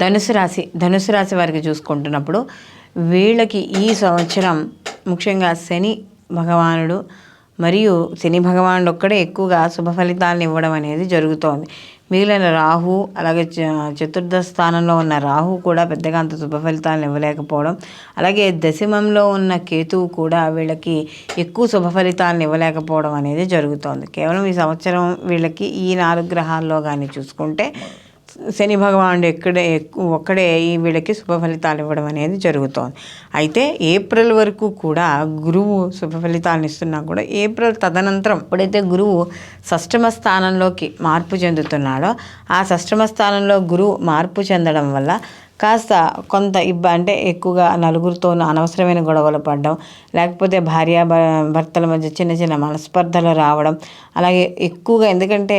ధనుసు రాశి ధనుసు రాశి వారికి చూసుకుంటున్నప్పుడు వీళ్ళకి ఈ సంవత్సరం ముఖ్యంగా శని భగవానుడు మరియు శని భగవానుడు ఒక్కడే ఎక్కువగా శుభ ఫలితాలను ఇవ్వడం అనేది జరుగుతోంది. మిగిలిన రాహు అలాగే చ- చతుర్థ స్థానంలో ఉన్న రాహు కూడా పెద్దగా అంత శుభ ఫలితాలను ఇవ్వలేకపోవడం అలాగే దశమంలో ఉన్న కేతువు కూడా వీళ్ళకి ఎక్కువ శుభ ఫలితాలను ఇవ్వలేకపోవడం అనేది జరుగుతోంది. కేవలం ఈ సంవత్సరం వీళ్ళకి ఈ నాలుగు గ్రహాల్లో కానీ చూసుకుంటే శని భగవానుడు ఎక్కడే ఎక్కు- ఒక్కడే ఈ వీళ్ళకి శుభ ఫలితాలు ఇవ్వడం అనేది జరుగుతోంది. అయితే ఏప్రిల్ వరకు కూడా గురువు శుభ ఫలితాలను ఇస్తున్నా కూడా ఏప్రిల్ తదనంతరం ఎప్పుడైతే గురువు షష్టమ స్థానంలోకి మార్పు చెందుతున్నాడో ఆ షష్టమ స్థానంలో గురువు మార్పు చెందడం వల్ల కాస్త కొంత ఇబ్బ అంటే ఎక్కువగా నలుగురితో అనవసరమైన గొడవలు పడడం లేకపోతే భార్య భర్తల మధ్య చిన్న చిన్న మనస్పర్ధలు రావడం అలాగే ఎక్కువగా ఎందుకంటే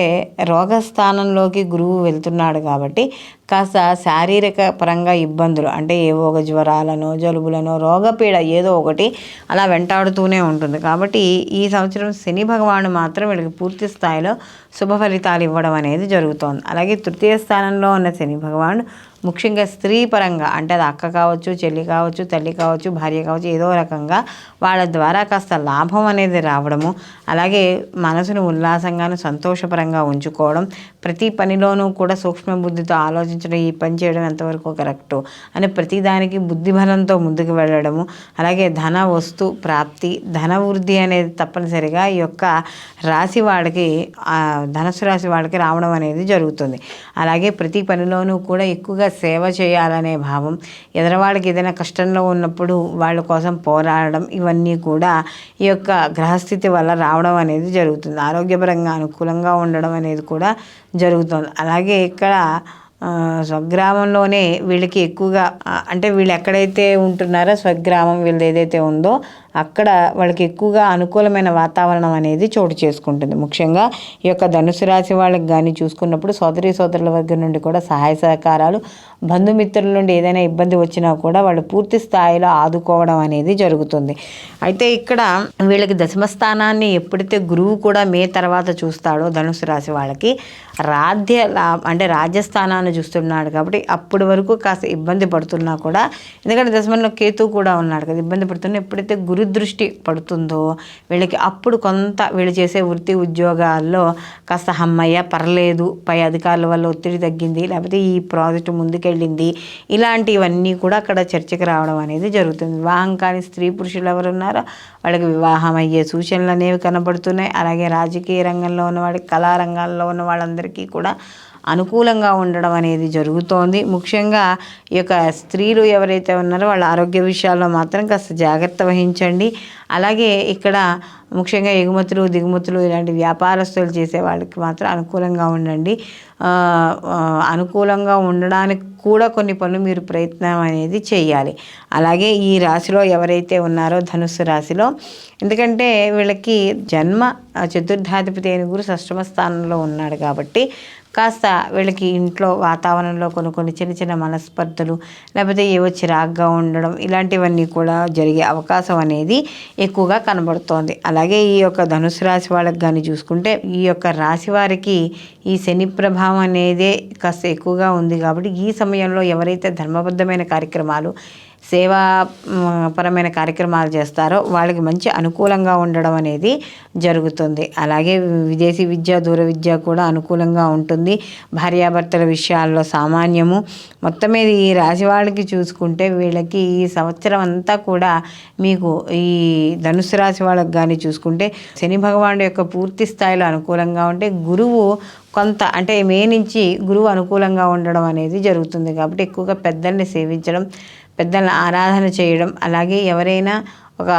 రోగ స్థానంలోకి గురువు వెళ్తున్నాడు కాబట్టి కాస్త శారీరక పరంగా ఇబ్బందులు. అంటే ఏవో ఒక జ్వరాలను జలుబులను రోగపీడ ఏదో ఒకటి అలా వెంటాడుతూనే ఉంటుంది. కాబట్టి ఈ సంవత్సరం శని భగవానుడు మాత్రం వీళ్ళకి పూర్తి స్థాయిలో శుభ ఫలితాలు ఇవ్వడం అనేది జరుగుతోంది. అలాగే తృతీయ స్థానంలో ఉన్న శని భగవానుడు ముఖ్యంగా స్త్రీ పరంగా అంటే అది అక్క కావచ్చు చెల్లి కావచ్చు తల్లి కావచ్చు భార్య కావచ్చు ఏదో రకంగా వాళ్ళ ద్వారా కాస్త లాభం అనేది రావడము అలాగే మనసును ఉల్లాసంగాను సంతోషపరంగా ఉంచుకోవడం ప్రతి పనిలోనూ కూడా సూక్ష్మ బుద్ధితో ఆలోచించడం ఈ పని చేయడం ఎంతవరకు కరెక్టు అని ప్రతిదానికి బుద్ధి బలంతో ముందుకు వెళ్ళడము అలాగే ధన వస్తు ప్రాప్తి ధన వృద్ధి అనేది తప్పనిసరిగా ఈ యొక్క రాశి వాడికి ధనస్సు రాశి వాడికి రావడం అనేది జరుగుతుంది. అలాగే ప్రతి పనిలోనూ కూడా ఎక్కువగా సేవ చేయాలనే భావం ఎదరవాళ్ళకి ఏదైనా కష్టంలో ఉన్నప్పుడు వాళ్ళ కోసం పోరాడడం ఇవన్నీ కూడా ఈ యొక్క గ్రహస్థితి వల్ల రావడం అనేది జరుగుతుంది. ఆరోగ్యపరంగా అనుకూలంగా ఉండడం అనేది కూడా జరుగుతుంది. అలాగే ఇక్కడ స్వగ్రామంలోనే వీళ్ళకి ఎక్కువగా అంటే వీళ్ళు ఎక్కడైతే ఉంటున్నారో స్వగ్రామం వీళ్ళది ఏదైతే ఉందో అక్కడ వాళ్ళకి ఎక్కువగా అనుకూలమైన వాతావరణం అనేది చోటు చేసుకుంటుంది. ముఖ్యంగా ఈ యొక్క ధనుసు రాశి వాళ్ళకి కానీ చూసుకున్నప్పుడు సోదరి సోదరుల వర్గం నుండి కూడా సహాయ సహకారాలు బంధుమిత్రుల నుండి ఏదైనా ఇబ్బంది వచ్చినా కూడా వాళ్ళు పూర్తి స్థాయిలో ఆదుకోవడం అనేది జరుగుతుంది. అయితే ఇక్కడ వీళ్ళకి దశమ స్థానాన్ని ఎప్పుడైతే గురువు కూడా మే తర్వాత చూస్తాడో ధనుసు రాశి వాళ్ళకి రాధ్య అంటే రాజ్యస్థానాన్ని చూస్తున్నాడు కాబట్టి అప్పటి వరకు కాస్త ఇబ్బంది పడుతున్నా కూడా ఎందుకంటే దశమంలో కేతు కూడా ఉన్నాడు కదా ఇబ్బంది పడుతున్నా ఎప్పుడైతే గురు దృష్టి పడుతుందో వీళ్ళకి అప్పుడు కొంత వీళ్ళు చేసే వృత్తి ఉద్యోగాల్లో కాస్త హమ్మయ్య పర్లేదు పై అధికారుల వల్ల ఒత్తిడి తగ్గింది లేకపోతే ఈ ప్రాజెక్టు ముందుకెళ్ళింది ఇలాంటివన్నీ కూడా అక్కడ చర్చకు రావడం అనేది జరుగుతుంది. వివాహం కాని స్త్రీ పురుషులు ఎవరు ఉన్నారో వాళ్ళకి వివాహం అయ్యే సూచనలు అనేవి కనబడుతున్నాయి. అలాగే రాజకీయ రంగంలో ఉన్న వాళ్ళకి కళారంగాల్లో ఉన్న వాళ్ళందరికీ కూడా అనుకూలంగా ఉండడం అనేది జరుగుతోంది. ముఖ్యంగా ఈ యొక్క స్త్రీలు ఎవరైతే ఉన్నారో వాళ్ళ ఆరోగ్య విషయాల్లో మాత్రం కాస్త జాగ్రత్త వహించండి. అలాగే ఇక్కడ ముఖ్యంగా ఎగుమతులు దిగుమతులు ఇలాంటి వ్యాపారస్తులు చేసే వాళ్ళకి మాత్రం అనుకూలంగా ఉండండి. అనుకూలంగా ఉండడానికి కూడా కొన్ని పనులు మీరు ప్రయత్నం అనేది చేయాలి. అలాగే ఈ రాశిలో ఎవరైతే ఉన్నారో ధనుస్సు రాశిలో ఎందుకంటే వీళ్ళకి జన్మ చతుర్థాధిపతి అయిన గురు షష్టమ స్థానంలో ఉన్నాడు కాబట్టి కాస్త వీళ్ళకి ఇంట్లో వాతావరణంలో కొన్ని కొన్ని చిన్న చిన్న మనస్పర్ధలు లేకపోతే ఏవో చిరాగ్గా ఉండడం ఇలాంటివన్నీ కూడా జరిగే అవకాశం అనేది ఎక్కువగా కనబడుతోంది. అలాగే ఈ యొక్క ధనుసు రాశి వాళ్ళకి కానీ చూసుకుంటే ఈ యొక్క రాశి వారికి ఈ శని ప్రభావం అనేదే కాస్త ఎక్కువగా ఉంది కాబట్టి ఈ సమయంలో ఎవరైతే ధర్మబద్ధమైన కార్యక్రమాలు సేవా పరమైన కార్యక్రమాలు చేస్తారో వాళ్ళకి మంచి అనుకూలంగా ఉండడం అనేది జరుగుతుంది. అలాగే విదేశీ విద్య దూర విద్య కూడా అనుకూలంగా ఉంటుంది. భార్యాభర్తల విషయాల్లో సామాన్యము. మొత్తం మీద ఈ రాశి వాళ్ళకి చూసుకుంటే వీళ్ళకి ఈ సంవత్సరం అంతా కూడా మీకు ఈ ధనుసు రాశి వాళ్ళకి కానీ చూసుకుంటే శని భగవానుడు యొక్క పూర్తి స్థాయిలో అనుకూలంగా ఉంటే గురువు కొంత అంటే మే నుంచి గురువు అనుకూలంగా ఉండడం అనేది జరుగుతుంది. కాబట్టి ఎక్కువగా పెద్దల్ని సేవించడం పెద్దలను ఆరాధన చేయడం అలాగే ఎవరైనా ఒక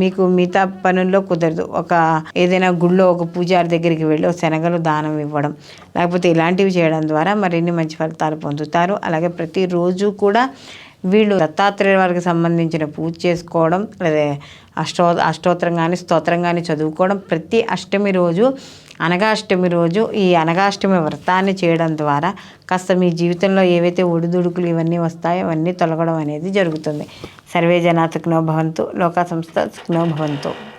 మీకు మిగతా పనుల్లో కుదరదు. ఒక ఏదైనా గుళ్ళో ఒక పూజారి దగ్గరికి వెళ్ళి ఒక శనగలు దానం ఇవ్వడం లేకపోతే ఇలాంటివి చేయడం ద్వారా మరిన్ని మంచి ఫలితాలు పొందుతారు. అలాగే ప్రతిరోజు కూడా వీళ్ళు దత్తాత్రేయ వారికి సంబంధించిన పూజ చేసుకోవడం లేదా అష్టో అష్టోత్తరం కానీ స్తోత్రం కానీ చదువుకోవడం ప్రతి అష్టమి రోజు అనగాష్టమి రోజు ఈ అనగాష్టమి వ్రతాన్ని చేయడం ద్వారా కాస్త మీ జీవితంలో ఏవైతే ఒడిదుడుకులు ఇవన్నీ వస్తాయో అవన్నీ తొలగడం అనేది జరుగుతుంది. సర్వే జనా భవంతు లోకా సంస్థ సుఖినో భవంతు.